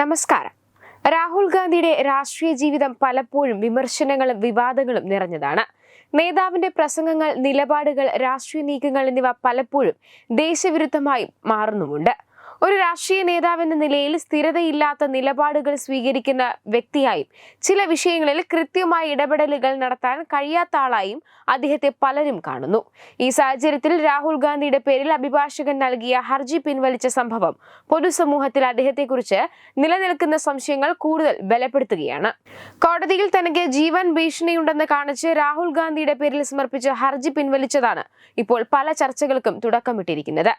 നമസ്കാരം. രാഹുൽ ഗാന്ധിയുടെ രാഷ്ട്രീയ ജീവിതം പലപ്പോഴും വിമർശനങ്ങളും വിവാദങ്ങളും നിറഞ്ഞതാണ്. നേതാവിന്റെ പ്രസംഗങ്ങൾ നിലപാടുകൾ രാഷ്ട്രീയ നീക്കങ്ങൾ എന്നിവ പലപ്പോഴും ദേശവിരുദ്ധമായി മാറുന്നുമുണ്ട്. ഒരു രാഷ്ട്രീയ നേതാവെന്ന നിലയിൽ സ്ഥിരതയില്ലാത്ത നിലപാടുകൾ സ്വീകരിക്കുന്ന വ്യക്തിയായും ചില വിഷയങ്ങളിൽ കൃത്യമായ ഇടപെടലുകൾ നടത്താൻ കഴിയാത്ത ആളായും അദ്ദേഹത്തെ പലരും കാണുന്നു. ഈ സാഹചര്യത്തിൽ രാഹുൽ ഗാന്ധിയുടെ പേരിൽ അഭിഭാഷകൻ നൽകിയ ഹർജി പിൻവലിച്ച സംഭവം പൊതുസമൂഹത്തിൽ അദ്ദേഹത്തെക്കുറിച്ച് നിലനിൽക്കുന്ന സംശയങ്ങൾ കൂടുതൽ ബലപ്പെടുത്തുകയാണ്. കോടതിയിൽ തനിക്ക് ജീവൻ ഭീഷണിയുണ്ടെന്ന് കാണിച്ച് രാഹുൽ ഗാന്ധിയുടെ പേരിൽ സമർപ്പിച്ച ഹർജി പിൻവലിച്ചതാണ് ഇപ്പോൾ പല ചർച്ചകൾക്കും തുടക്കമിട്ടിരിക്കുന്നത്.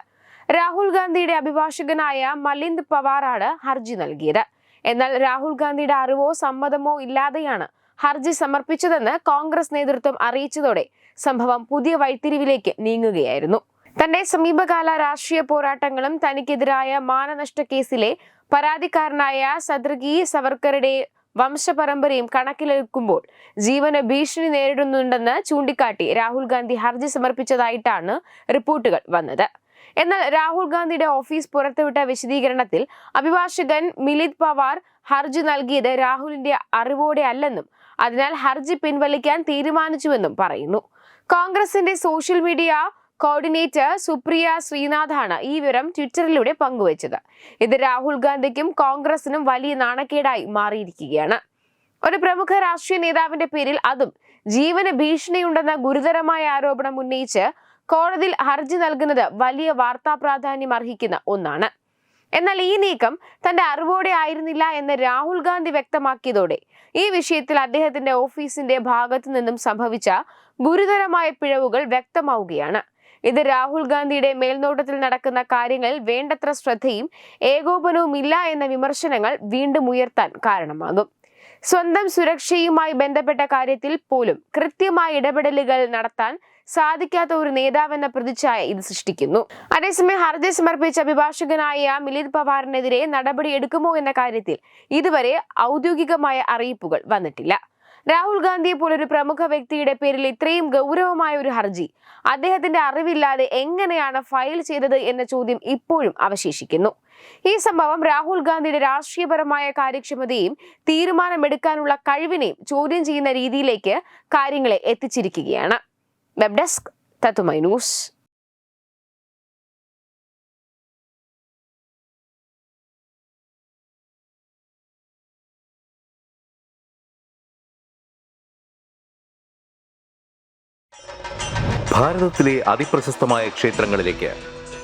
രാഹുൽ ഗാന്ധിയുടെ അഭിഭാഷകനായ മലിന്ദ് പവാറാണ് ഹർജി നൽകിയത്. എന്നാൽ രാഹുൽ ഗാന്ധിയുടെ അറിവോ സമ്മതമോ ഇല്ലാതെയാണ് ഹർജി സമർപ്പിച്ചതെന്ന് കോൺഗ്രസ് നേതൃത്വം അറിയിച്ചതോടെ സംഭവം പുതിയ വഴിത്തിരിവിലേക്ക് നീങ്ങുകയായിരുന്നു. തന്റെ സമീപകാല രാഷ്ട്രീയ പോരാട്ടങ്ങളും തനിക്കെതിരായ മാനനഷ്ട കേസിലെ പരാതിക്കാരനായ സദ്രഗി സവർക്കറുടെ വംശപരമ്പരയും കണക്കിലെടുക്കുമ്പോൾ ജീവന് ഭീഷണി നേരിടുന്നുണ്ടെന്ന് ചൂണ്ടിക്കാട്ടി രാഹുൽ ഗാന്ധി ഹർജി സമർപ്പിച്ചതായിട്ടാണ് റിപ്പോർട്ടുകൾ വന്നത്. എന്നാൽ രാഹുൽ ഗാന്ധിയുടെ ഓഫീസ് പുറത്തുവിട്ട വിശദീകരണത്തിൽ അഭിഭാഷകൻ മിലിത് പവാർ ഹർജി നൽകിയത് രാഹുലിന്റെ അറിവോടെ അല്ലെന്നും അതിനാൽ ഹർജി പിൻവലിക്കാൻ തീരുമാനിച്ചുവെന്നും പറയുന്നു. കോൺഗ്രസിന്റെ സോഷ്യൽ മീഡിയ കോർഡിനേറ്റർ സുപ്രിയ ശ്രീനാഥാണ് ഈ വിവരം ട്വിറ്ററിലൂടെ പങ്കുവച്ചത്. ഇത് രാഹുൽ ഗാന്ധിക്കും കോൺഗ്രസിനും വലിയ നാണക്കേടായി മാറിയിരിക്കുകയാണ്. ഒരു പ്രമുഖ രാഷ്ട്രീയ നേതാവിന്റെ പേരിൽ അതും ജീവന ഭീഷണിയുണ്ടെന്ന ഗുരുതരമായ ആരോപണം ഉന്നയിച്ച് കോടതിയിൽ ഹർജി നൽകുന്നത് വലിയ വാർത്താ പ്രാധാന്യം അർഹിക്കുന്ന ഒന്നാണ്. എന്നാൽ ഈ നീക്കം തന്റെ അറിവോടെ ആയിരുന്നില്ല എന്ന് രാഹുൽ ഗാന്ധി വ്യക്തമാക്കിയതോടെ ഈ വിഷയത്തിൽ അദ്ദേഹത്തിന്റെ ഓഫീസിന്റെ ഭാഗത്തു നിന്നും സംഭവിച്ച ഗുരുതരമായ പിഴവുകൾ വ്യക്തമാവുകയാണ്. ഇത് രാഹുൽ ഗാന്ധിയുടെ മേൽനോട്ടത്തിൽ നടക്കുന്ന കാര്യങ്ങളിൽ വേണ്ടത്ര ശ്രദ്ധയും ഏകോപനവും ഇല്ല എന്ന വിമർശനങ്ങൾ വീണ്ടും ഉയർത്താൻ കാരണമാകും. സ്വന്തം സുരക്ഷയുമായി ബന്ധപ്പെട്ട കാര്യത്തിൽ പോലും കൃത്യമായ ഇടപെടലുകൾ നടത്താൻ സാധിക്കാത്ത ഒരു നേതാവെന്ന പ്രതിച്ഛായ ഇത് സൃഷ്ടിക്കുന്നു. അതേസമയം ഹർജി സമർപ്പിച്ച അഭിഭാഷകനായ മിലിത് പവാറിനെതിരെ നടപടി എടുക്കുമോ എന്ന കാര്യത്തിൽ ഇതുവരെ ഔദ്യോഗികമായ അറിയിപ്പുകൾ വന്നിട്ടില്ല. രാഹുൽ ഗാന്ധിയെ പോലൊരു പ്രമുഖ വ്യക്തിയുടെ പേരിൽ ഇത്രയും ഗൗരവമായ ഒരു ഹർജി അദ്ദേഹത്തിന്റെ അറിവില്ലാതെ എങ്ങനെയാണ് ഫയൽ ചെയ്തത് എന്ന ചോദ്യം ഇപ്പോഴും അവശേഷിക്കുന്നു. ഈ സംഭവം രാഹുൽ ഗാന്ധിയുടെ രാഷ്ട്രീയപരമായ കാര്യക്ഷമതയും തീരുമാനമെടുക്കാനുള്ള കഴിവിനെയും ചോദ്യം ചെയ്യുന്ന രീതിയിലേക്ക് കാര്യങ്ങളെ എത്തിച്ചിരിക്കുകയാണ്. വെബ് ഡെസ്ക് തത്തുമൈ ന്യൂസ് ഭാരതത്തിലെ അതിപ്രശസ്തമായ ക്ഷേത്രങ്ങളിലേക്ക്